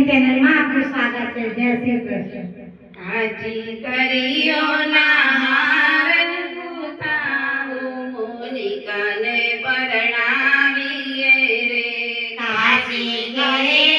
ની ચેનલમાં આપનું સ્વાગત છે. જય શ્રી કૃષ્ણ. હાજી કરિયો ના હાર રે. હાજી કરિયો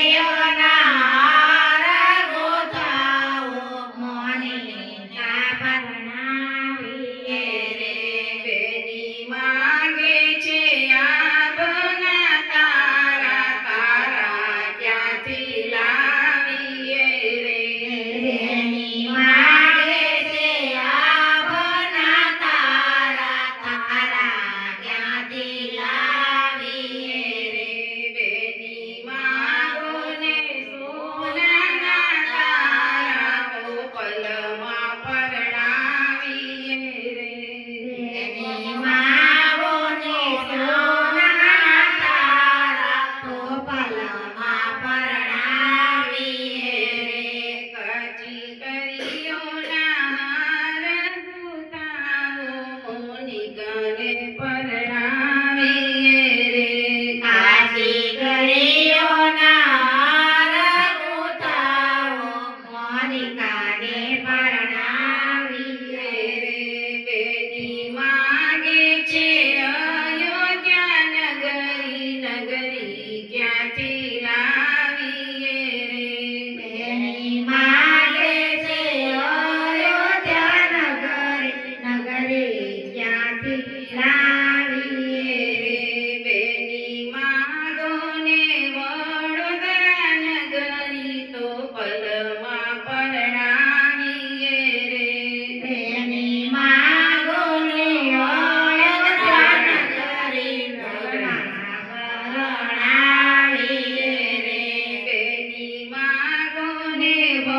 पर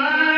Bye.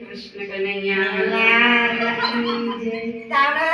કૃષ્ણ કનૈયા